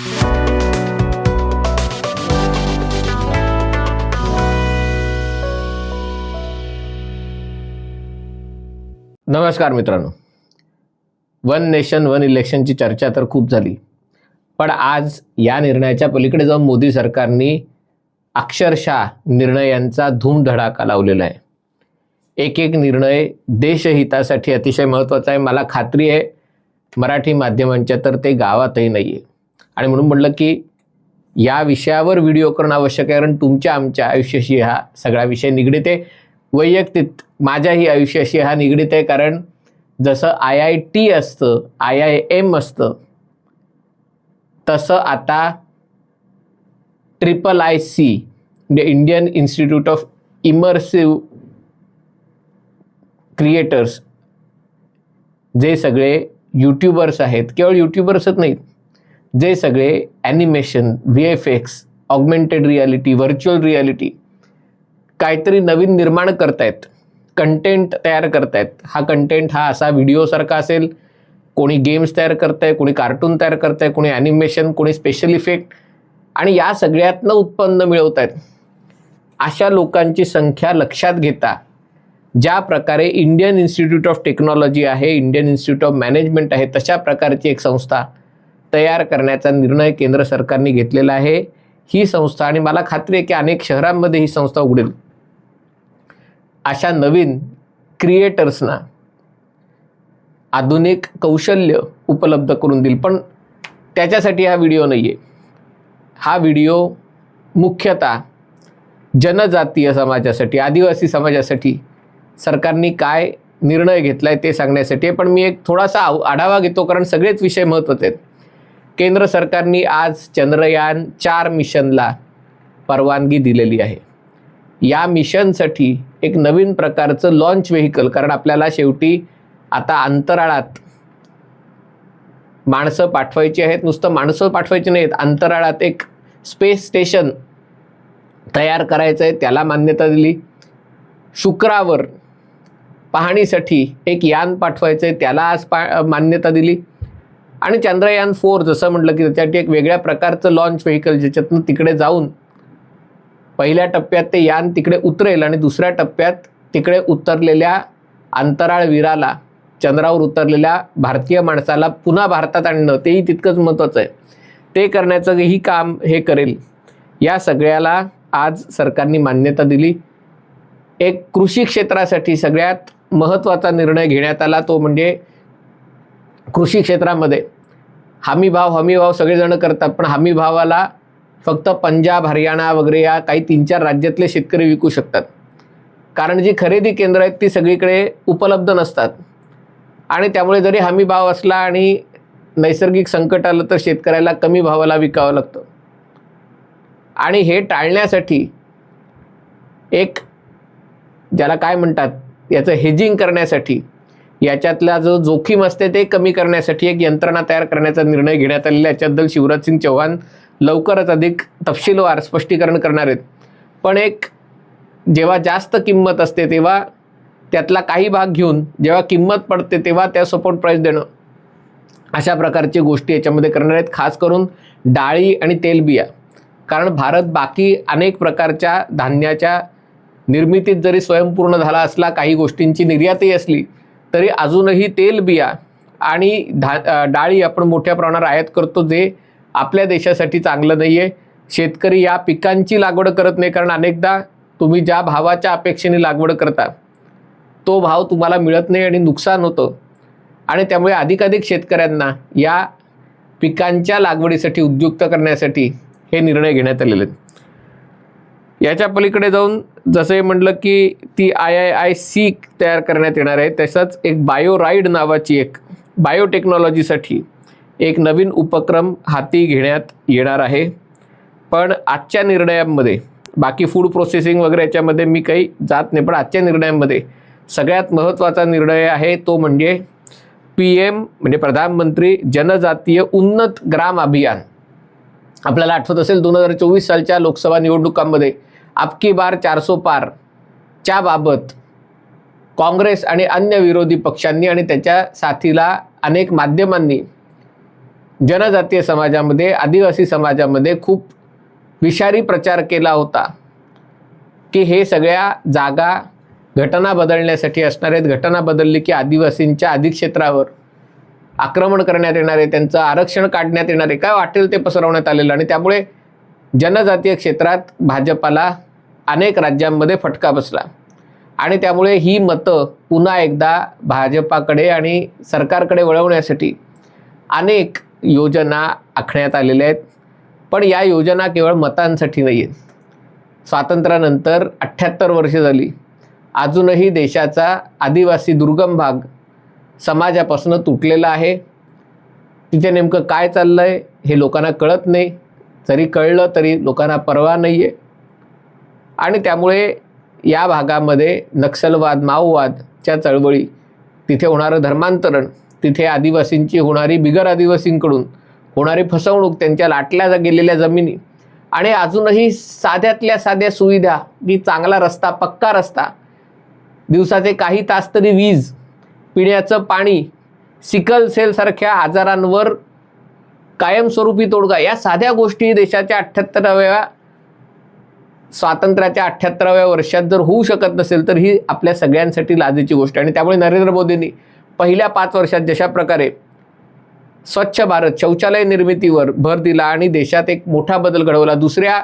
नमस्कार मित्रांनो. One nation one इलेक्शनची चर्चा तर खूप झाली. पण आज या निर्णयाच्या पलीकडे जाऊन मोदी सरकारने अक्षरशः निर्णयांचा धूमधडाका लावलेला आहे. एक एक निर्णय देशहितासाठी अतिशय महत्त्वाचा आहे. मला खात्री आहे मराठी माध्यमांच्या तर ते गावातही नाही आहे आणि म्हणून म्हटलं की या विषयावर व्हिडिओ करणं आवश्यक आहे कारण तुमच्या आमच्या आयुष्याशी हा सगळा विषय निगडीत आहे. वैयक्तिक माझ्याही आयुष्याशी हा निगडीत आहे कारण जसं आय आय टी असतं आय आय एम असतं तसं आता ट्रिपल आय सी म्हणजे Indian Institute of Immersive Creators जे सगळे यूट्यूबर्स आहेत. केवळ यूट्यूबर्सच नाहीत जे सगळे animation V F X augmented reality virtual reality काहीतरी नवीन निर्माण करतायत कंटेंट तयार करतायत. हा कंटेंट हा असा व्हिडिओसारखा असेल. कोणी गेम्स तयार करतंय कोणी कार्टून तयार करतंय कोणी ॲनिमेशन कोणी स्पेशल इफेक्ट आणि या सगळ्यातनं उत्पन्न मिळवत आहेत अशा लोकांची संख्या लक्षात घेता ज्या प्रकारे इंडियन इन्स्टिट्यूट ऑफ टेक्नॉलॉजी आहे इंडियन इन्स्टिट्यूट ऑफ मॅनेजमेंट आहे तशा प्रकारची एक संस्था तयार करण्याचा निर्णय केंद्र सरकारने घेतलेला आहे. ही संस्था आणि मला खात्री आहे की अनेक शहरांमध्ये ही संस्था उघडेल. अशा नवीन क्रिएटर्सना आधुनिक कौशल्य उपलब्ध करून देईल. पण त्याच्यासाठी हा व्हिडिओ नाही आहे हा व्हिडिओ मुख्यतः जनजातीय समाजासाठी आदिवासी समाजासाठी सरकारने काय निर्णय घेतला आहे ते सांगण्यासाठी आहे. पण मी एक थोडासा आव- आढावा घेतो कारण सगळेच विषय महत्त्वाचे आहेत. केंद्र सरकारने आज चंद्रयान चार मिशनला परवानगी दिलेली आहे. या मिशनसाठी एक नवीन प्रकारचं लॉन्च व्हेकल कारण आपल्याला शेवटी आता अंतराळात माणसं पाठवायची आहेत. नुसतं माणसं पाठवायची नाहीत अंतराळात एक स्पेस स्टेशन तयार करायचं आहे त्याला मान्यता दिली. शुक्रावर पाहणीसाठी एक यान पाठवायचं आहे त्याला आज पा मान्यता दिली. आणि चंद्रयान फोर जसं म्हटलं की त्याच्यासाठी एक वेगळ्या प्रकारचं लॉन्च व्हेकल ज्याच्यातनं तिकडे जाऊन पहिल्या टप्प्यात ते यान तिकडे उतरेल आणि दुसऱ्या टप्प्यात तिकडे उतरलेल्या अंतराळवीराला चंद्रावर उतरलेल्या भारतीय माणसाला पुन्हा भारतात आणणं तेही तितकंच महत्त्वाचं आहे. ते करण्याचंही काम हे करेल. या सगळ्याला आज सरकारने मान्यता दिली. एक कृषी क्षेत्रासाठी सगळ्यात महत्त्वाचा निर्णय घेण्यात आला तो म्हणजे कृषी क्षेत्रामध्ये. हमी भाव हमी भाव सगळेजण करतात पण हमी भावाला फक्त पंजाब हरियाणा वगैरे या काही तीन चार राज्यातले शेतकरी विकू शकतात. कारण जी खरेदी केंद्र आहेत ती सगळीकडे उपलब्ध नसतात. आणि त्यामुळे जरी हमी भाव असला आणि नैसर्गिक संकट आलं तर शेतकऱ्याला कमी भावाला विकावं लागतं. आणि हे टाळण्यासाठी एक ज्याला काय म्हणतात याचं हेजिंग करण्यासाठी याच्यातला जो जोखीम असते ते कमी करण्यासाठी एक यंत्रणा तयार करण्याचा निर्णय घेण्यात आलेला याच्याबद्दल शिवराज सिंग चौहान लवकरच अधिक तपशीलवार स्पष्टीकरण करणार आहेत. पण एक जेव्हा जास्त किंमत असते तेव्हा त्यातला काही भाग घेऊन जेव्हा किंमत पडते तेव्हा त्या सपोर्ट प्राईस देणं अशा प्रकारची गोष्टी याच्यामध्ये करणार आहेत. खास करून डाळी आणि तेलबिया कारण भारत बाकी अनेक प्रकारच्या धान्याच्या निर्मितीत जरी स्वयंपूर्ण झाला असला काही गोष्टींची निर्यातही असली तरी अजूनही तेलबिया आणि धा डाळी आपण मोठ्या प्रमाणावर आयात करतो जे आपल्या देशासाठी चांगलं नाही आहे शेतकरी या पिकांची लागवड करत नाही कारण अनेकदा तुम्ही ज्या भावाच्या अपेक्षेने लागवड करता तो भाव तुम्हाला मिळत नाही आणि नुकसान होतं. आणि त्यामुळे अधिकाधिक शेतकऱ्यांना या पिकांच्या लागवडीसाठी उद्युक्त करण्यासाठी हे निर्णय घेण्यात आलेले आहेत. याच्या पलीकडे जाऊन जसे म्हटलं की ती आय आय आय सी तयार करण्यात येणार आहे तसंच एक बायोराईड नावाची एक बायोटेक्नॉलॉजीसाठी एक नवीन उपक्रम हाती घेण्यात येणार आहे. पण आजच्या निर्णयांमध्ये बाकी फूड प्रोसेसिंग वगैरे याच्यामध्ये मी काही जात नाही पण आजच्या निर्णयांमध्ये सगळ्यात महत्त्वाचा निर्णय आहे तो म्हणजे पी एम म्हणजे प्रधानमंत्री जनजातीय उन्नत ग्राम अभियान. आपल्याला आठवत असेल दोन हजार चोवीस सालच्या लोकसभा निवडणुकांमध्ये आपकी बार चारसो पार. च्या बाबत काँग्रेस आणि अन्य विरोधी पक्षांनी आणि त्याच्या साथीला अनेक माध्यमांनी जनजातीय समाजामध्ये आदिवासी समाजामध्ये खूप विषारी प्रचार केला होता. की हे सगळ्या जागा घटना बदलण्यासाठी असणार आहेत. घटना बदलली की आदिवासींच्या अधिक्षेत्रावर आक्रमण करण्यात येणार आहे. त्यांचं आरक्षण काढण्यात येणार आहे. काय वाटेल ते पसरवण्यात आलेलं आणि त्यामुळे जनजातीय क्षेत्रात भाजपाला अनेक राज्यांमध्ये फटका बसला. आणि त्यामुळे ही मतं पुन्हा एकदा भाजपाकडे आणि सरकारकडे वळवण्यासाठी अनेक योजना आखण्यात आलेल्या आहेत. पण या योजना केवळ मतांसाठी नाही आहेत स्वातंत्र्यानंतर अठ्ठ्याहत्तर वर्ष झाली. अजूनही देशाचा आदिवासी दुर्गम भाग समाजापासून तुटलेला आहे. तिथे नेमकं काय चाललं आहे हे लोकांना कळत नाही. जरी कळलं तरी लोकांना परवा नाही आहे आणि त्यामुळे या भागामध्ये नक्षलवाद माओवादच्या चळवळी तिथे होणारं धर्मांतरण तिथे आदिवासींची होणारी बिगर आदिवासींकडून होणारी फसवणूक त्यांच्या लाटल्या जा- गेलेल्या जमिनी आणि अजूनही साध्यातल्या साध्या सुविधा की चांगला रस्ता पक्का रस्ता दिवसाचे काही तास तरी वीज पिण्याचं पाणी सिकल सेलसारख्या आजारांवर कायमस्वरूपी तोडगा या साध्या गोष्टी देशाच्या अठ्ठ्याहत्तराव्या स्वातंत्र्याच्या अठ्ठ्याहत्तराव्या वर्षात जर होऊ शकत नसेल तर ही आपल्या सगळ्यांसाठी लाजेची गोष्ट आणि त्यामुळे नरेंद्र मोदींनी पहिल्या पाच वर्षात जशा प्रकारे स्वच्छ भारत शौचालय निर्मितीवर भर दिला आणि देशात एक मोठा बदल घडवला दुसऱ्या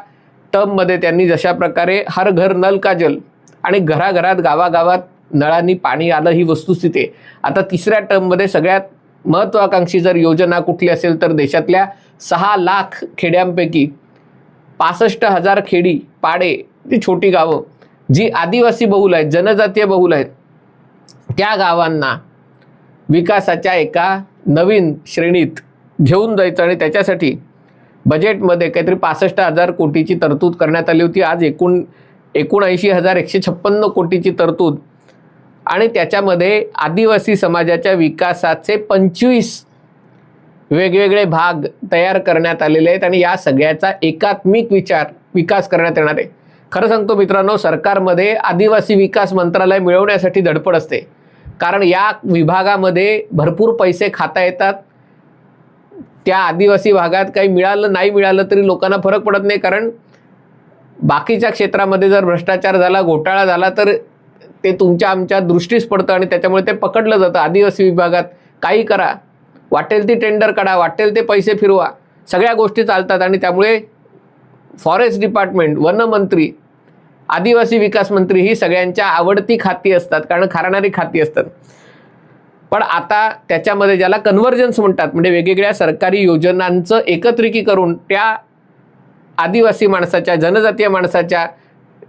टर्ममध्ये त्यांनी जशा प्रकारे हर घर नल का जल आणि घराघरात गावागावात नळांनी पाणी आलं ही वस्तुस्थिती आहे. आता तिसऱ्या टर्ममध्ये सगळ्यात महत्त्वाकांक्षी जर योजना कुठली असेल तर देशातल्या सहा लाख खेड्यांपैकी पासष्ट हजार खेडी पाडे ती छोटी गावं जी आदिवासी बहुल आहेत जनजातीय बहुल आहेत त्या गावांना विकासाच्या एका नवीन श्रेणीत घेऊन जायचं आणि त्याच्यासाठी बजेटमध्ये काहीतरी पासष्ट हजार कोटीची तरतूद करण्यात आली होती. आज एकूण एकोणऐंशी हजार एकशे छप्पन्न कोटीची तरतूद. आणि त्याच्यामध्ये आदिवासी समाजाच्या विकासाचे पंचवीस वेगवेगळे भाग तयार करण्यात आलेले आहेत आणि या सगळ्याचा एकात्मिक विचार विकास करण्यात येणार आहे. खरं सांगतो मित्रांनो सरकारमध्ये आदिवासी विकास मंत्रालय मिळवण्यासाठी धडपड असते. कारण या विभागामध्ये भरपूर पैसे खाता येतात. त्या आदिवासी भागात काही मिळालं नाही मिळालं तरी लोकांना फरक पडत नाही. कारण बाकीच्या क्षेत्रामध्ये जर भ्रष्टाचार झाला घोटाळा झाला तर ते तुमच्या आमच्या दृष्टीस पडतं आणि त्याच्यामुळे ते पकडलं जातं. आदिवासी विभागात काही करा. वाटेल ती टेंडर काढा वाटेल ते पैसे फिरवा. सगळ्या गोष्टी चालतात आणि त्यामुळे फॉरेस्ट डिपार्टमेंट वनमंत्री आदिवासी विकास मंत्री ही सगळ्यांच्या आवडती खाती असतात कारण खाणारी खाती असतात. पण आता त्याच्यामध्ये ज्याला कन्व्हर्जन्स म्हणतात म्हणजे वेगवेगळ्या सरकारी योजनांचं एकत्रिकीकरण त्या आदिवासी माणसाच्या जनजातीय माणसाच्या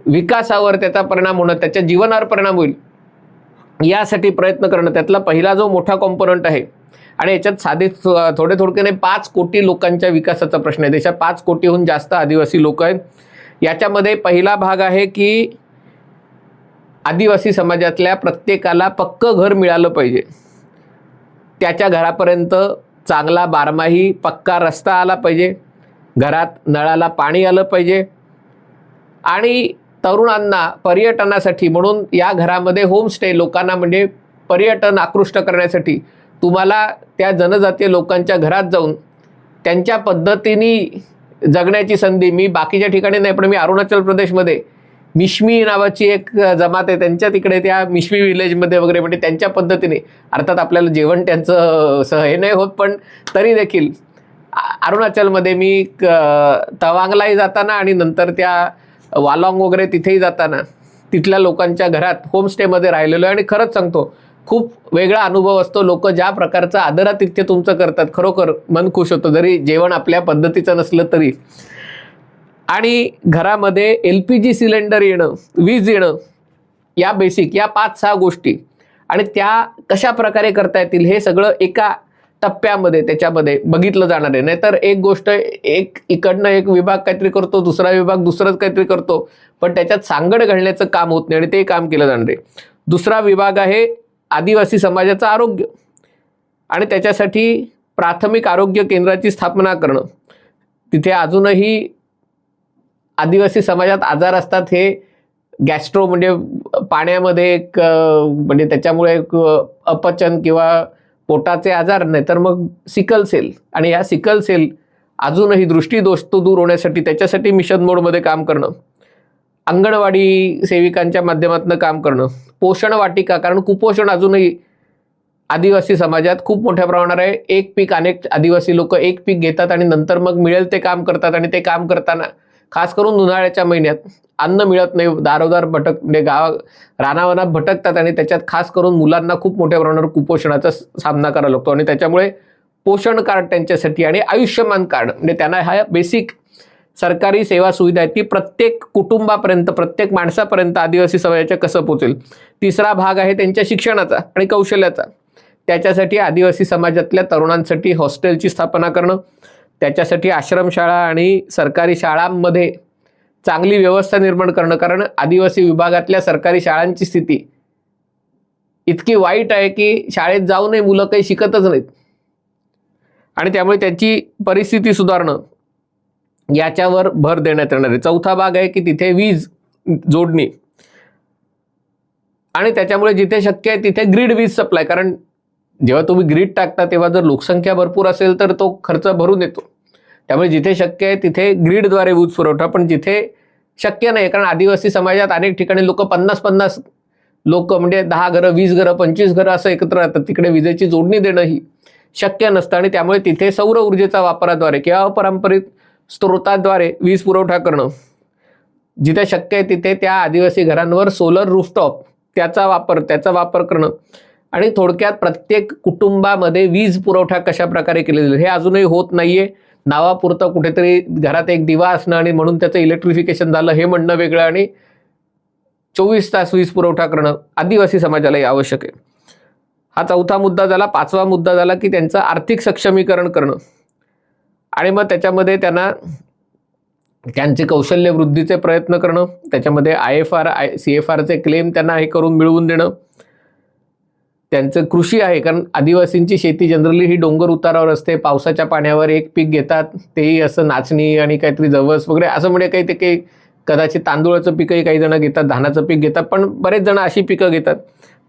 विकासावर त्याचा परिणाम होणं त्याच्या जीवनावर परिणाम होईल. यासाठी प्रयत्न करणं त्यातला पहिला जो मोठा कॉम्पोनंट आहे आणि याच्यात साधे थोडे थोडके नाही पाच कोटी लोकांच्या विकासाचा प्रश्न आहे. देशात पाच कोटीहून जास्त आदिवासी लोक आहेत. याच्यामध्ये पहिला भाग आहे की आदिवासी समाजातल्या प्रत्येकाला पक्कं घर मिळालं पाहिजे. त्याच्या घरापर्यंत चांगला बारमाही पक्का रस्ता आला पाहिजे. घरात नळाला पाणी आलं पाहिजे. आणि तरुणांना पर्यटनासाठी म्हणून या घरामध्ये होमस्टे लोकांना म्हणजे पर्यटन आकृष्ट करण्यासाठी तुम्हाला त्या जनजातीय लोकांच्या घरात जाऊन त्यांच्या पद्धतीने जगण्याची संधी मी बाकीच्या ठिकाणी नाही पण मी अरुणाचल प्रदेशमध्ये मिश्मी नावाची एक जमात आहे त्यांच्या तिकडे त्या मिश्मी विलेजमध्ये वगैरे म्हणजे त्यांच्या पद्धतीने. अर्थात आपल्याला जेवण त्यांचं स हे नाही होत पण तरी देखील अरुणाचलमध्ये मी क- तवांगलाही जाताना आणि नंतर त्या वालांग वगैरे तिथेही जाताना तिथल्या लोकांच्या घरात होमस्टेमध्ये राहिलेलो आहे. आणि खरंच सांगतो खूप वेगळा अनुभव असतो. लोक ज्या प्रकारचं आदरातिथ्य तुमचं करतात खरोखर मन खुश होतं. जरी जेवण आपल्या पद्धतीचं नसलं तरी. आणि घरामध्ये एल पी जी सिलेंडर येणं वीज येणं या बेसिक या पाच सहा गोष्टी. आणि त्या कशा प्रकारे करता येतील हे सगळं एका टप्प्यामध्ये त्याच्यामध्ये बघितलं जाणार आहे. नाहीतर एक गोष्ट एक इकडनं एक विभाग काहीतरी करतो दुसरा विभाग दुसरंच काहीतरी करतो. पण त्याच्यात सांगड घालण्याचं काम होत नाही आणि ते काम केलं जाणार आहे. दुसरा विभाग आहे आदिवासी समाजाचं आरोग्य आणि त्याच्यासाठी प्राथमिक आरोग्य केंद्राची स्थापना करणं. तिथे अजूनही आदिवासी समाजात आजार असतात हे गॅस्ट्रो म्हणजे पाण्यामध्ये एक म्हणजे त्याच्यामुळे एक अपचन किंवा पोटाचे आजार नाही तर मग सिकल सेल. आणि ह्या सिकल सेल अजूनही दृष्टीदोष तो दूर होण्यासाठी त्याच्यासाठी मिशन मोडमध्ये काम करणं. अंगणवाडी सेविकांच्या माध्यमातून काम करणं पोषण वाटिका कारण कुपोषण अजूनही आदिवासी समाजात खूप मोठ्या प्रमाणावर आहे. एक पीक अनेक आदिवासी लोक एक पीक घेतात आणि नंतर मग मिळेल ते काम करतात आणि ते काम करताना खास करून उन्हाळ्याच्या महिन्यात अन्न मिळत नाही दारोदार भटक म्हणजे गाव रानावनात भटकतात आणि त्याच्यात खास करून मुलांना खूप मोठ्या प्रमाणावर कुपोषणाचा सामना करावा लागतो. आणि त्याच्यामुळे पोषण कार्ड त्यांच्यासाठी आणि आयुष्यमान कार्ड म्हणजे त्यांना ह्या बेसिक सरकारी सेवा सुविधा आहेत ती प्रत्येक कुटुंबापर्यंत प्रत्येक माणसापर्यंत आदिवासी समाजाच्या कसं पोचेल तिसरा भाग आहे त्यांच्या शिक्षणाचा आणि कौशल्याचा. त्याच्यासाठी आदिवासी समाजातल्या तरुणांसाठी हॉस्टेलची स्थापना करणं त्याच्यासाठी आश्रमशाळा आणि सरकारी शाळांमध्ये चांगली व्यवस्था निर्माण करणं कारण आदिवासी विभागातल्या सरकारी शाळांची स्थिती इतकी वाईट आहे की शाळेत जाऊनही मुलं काही शिकतच नाहीत. आणि त्यामुळे त्यांची परिस्थिती सुधारणं याच्यावर भर देण्यात येणार आहे. चौथा भाग आहे की तिथे वीज जोडणी. आणि त्याच्यामुळे जिथे शक्य आहे तिथे ग्रीड वीज सप्लाय कारण जेव्हा तुम्ही ग्रीड टाकता तेव्हा जर लोकसंख्या भरपूर असेल तर तो खर्च भरून येतो. त्यामुळे जिथे शक्य आहे तिथे ग्रीडद्वारे वीज पुरवठा पण जिथे शक्य नाही कारण आदिवासी समाजात अनेक ठिकाणी लोक पन्नास पन्नास लोक म्हणजे दहा घरं वीस घरं पंचवीस घरं असं एकत्र राहतात. तिकडे विजेची जोडणी देणं ही शक्य नसतं. आणि त्यामुळे तिथे सौर ऊर्जेचा वापराद्वारे किंवा अपारंपरिक स्त्रोताद्वारे वीज पुरवठा करणं. जिथे शक्य आहे तिथे त्या आदिवासी घरांवर सोलर रूफटॉप त्याचा वापर त्याचा वापर करणं. आणि थोडक्यात प्रत्येक कुटुंबामध्ये वीज पुरवठा कशा प्रकारे केले जाईल हे अजूनही होत नाही आहे नावापुरतं कुठेतरी घरात एक दिवा असणं आणि म्हणून त्याचं इलेक्ट्रिफिकेशन झालं हे म्हणणं वेगळं आणि चोवीस तास वीज पुरवठा करणं आदिवासी समाजालाही आवश्यक आहे. हा चौथा मुद्दा झाला पाचवा मुद्दा झाला की त्यांचं आर्थिक सक्षमीकरण करणं. आणि मग त्याच्यामध्ये त्यांना त्यांचे कौशल्य वृद्धीचे प्रयत्न करणं त्याच्यामध्ये I F R I C F आरचे claim त्यांना हे करून मिळवून देणं. त्यांचं कृषी आहे कारण आदिवासींची शेती जनरली ही डोंगर उतारावर असते पावसाच्या पाण्यावर एक पीक घेतात तेही असं नाचणी आणि काहीतरी जवस वगैरे असं म्हणजे काही ते काही कदाचित तांदूळाचं पिकंही काही जण घेतात धानाचं पीक घेतात पण बरेच जण अशी पिकं घेतात.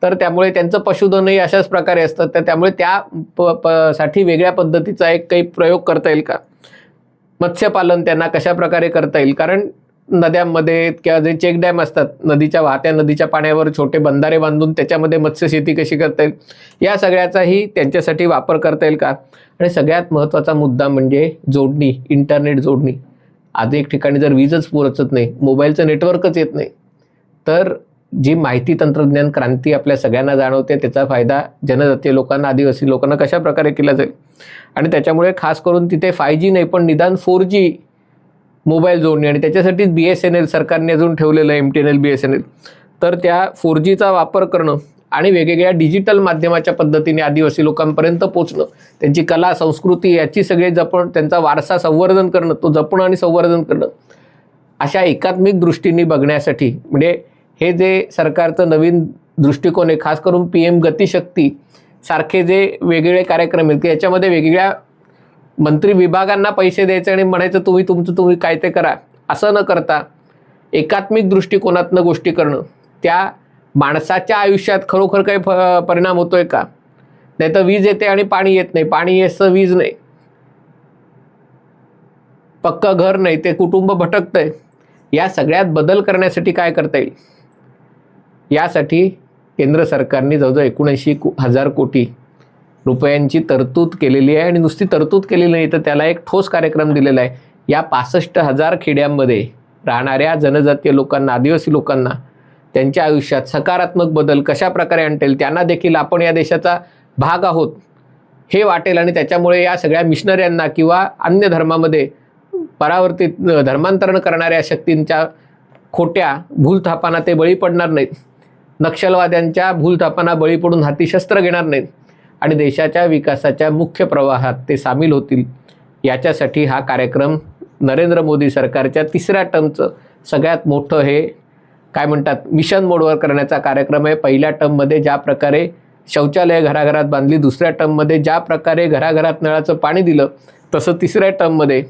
तर त्यामुळे त्यांचं पशुधनही अशाच प्रकारे असतं. तर त्यामुळे त्या प प साठी वेगळ्या पद्धतीचा एक काही प्रयोग करता येईल का? मत्स्यपालन त्यांना कशा प्रकारे करता येईल? कारण नद्यांमध्ये किंवा जे चेक डॅम असतात नदीच्या वाहत्या नदीच्या पाण्यावर छोटे बंधारे बांधून त्याच्यामध्ये मत्स्यशेती कशी करता येईल? या सगळ्याचाही त्यांच्यासाठी वापर करता येईल का? आणि सगळ्यात महत्त्वाचा मुद्दा म्हणजे जोडणी इंटरनेट जोडणी. आज एक ठिकाणी जर वीजच पोचत नाही मोबाईलचं नेटवर्कच येत नाही तर जी माहिती तंत्रज्ञान क्रांती आपल्या सगळ्यांना जाणवते त्याचा फायदा जनजातीय लोकांना आदिवासी लोकांना कशा प्रकारे केला जाईल? आणि त्याच्यामुळे खास करून तिथे फाय जी नाही पण निदान फोर जी मोबाईल जोडणी आणि त्याच्यासाठीच बी एस एन एल सरकारने अजून ठेवलेलं आहे M T N L B S N L तर त्या फोर जीचा वापर करणं आणि वेगवेगळ्या डिजिटल माध्यमाच्या पद्धतीने आदिवासी लोकांपर्यंत पोचणं त्यांची कला संस्कृती याची सगळे जपण त्यांचा वारसा संवर्धन करणं तो जपणं आणि संवर्धन करणं अशा एकात्मिक दृष्टीने बघण्यासाठी म्हणजे हे जे सरकारचं नवीन दृष्टिकोन आहे खास करून पी एम गतिशक्ती सारखे जे वेगवेगळे कार्यक्रम आहेत की याच्यामध्ये वेगवेगळ्या मंत्री विभागांना पैसे द्यायचे आणि म्हणायचं तुम्ही तुमचं तुम्ही काय ते करा. असं न करता एकात्मिक दृष्टिकोनातनं गोष्टी करणं त्या माणसाच्या आयुष्यात खरोखर काही फ परिणाम आहे का? नाही तर वीज येते आणि पाणी येत नाही पाणी येतं वीज नाही. पक्क घर नाही ते कुटुंब भटकतंय. या सगळ्यात बदल करण्यासाठी काय करता येईल? यासाठी केंद्र सरकारने जवळजवळ एकोणऐंशी हजार कोटी रुपयांची तरतूद केलेली आहे. आणि नुसती तरतूद केलेली नाही तर त्याला एक ठोस कार्यक्रम दिलेला आहे. या पासष्ट हजार खेड्यांमध्ये राहणाऱ्या जनजातीय लोकांना आदिवासी लोकांना त्यांच्या आयुष्यात सकारात्मक बदल कशा प्रकारे आणता येईल त्यांना देखील आपण या देशाचा भाग आहोत हे वाटेल. आणि त्याच्यामुळे या सगळ्या मिशनऱ्यांना किंवा अन्य धर्मामध्ये परावर्तित धर्मांतरण करणाऱ्या शक्तींच्या खोट्या भूलथापांना ते बळी पडणार नाहीत. नक्षलवाद्यांच्या भूलथापांना बळी पडून हाती शस्त्र घेणार नाहीत आणि देशाच्या विकासाच्या मुख्य प्रवाहात ते सामील होतील. याच्यासाठी हा कार्यक्रम नरेंद्र मोदी सरकारच्या तिसऱ्या टर्मचं सगळ्यात मोठं हे काय म्हणतात मिशन मोडवर करण्याचा कार्यक्रम आहे. पहिल्या टर्ममध्ये ज्या प्रकारे शौचालय घराघरात बांधली दुसऱ्या टर्ममध्ये ज्या प्रकारे घराघरात नळाचं पाणी दिलं तसं तिसऱ्या टर्ममध्ये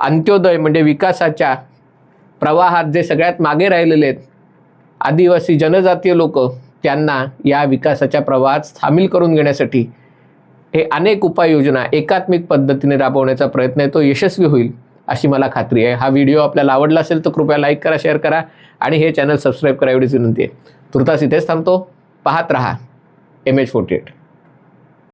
अंत्योदय म्हणजे विकासाच्या प्रवाहात जे सगळ्यात मागे राहिलेले आहेत आदिवासी जनजातीय लोक त्यांना या विकासाच्या प्रवाहात सामील करून घेण्यासाठी हे अनेक उपाययोजना एकात्मिक पद्धतीने राबवण्याचा प्रयत्न आहे. तो यशस्वी होईल अशी मला खात्री आहे. हा व्हिडिओ आपल्याला आवडला असेल तर कृपया लाईक करा शेअर करा आणि हे चॅनल सबस्क्राईब करा एवढीच विनंती आहे. तुर्तास इथेच थांबतो. पाहत रहा. M H forty eight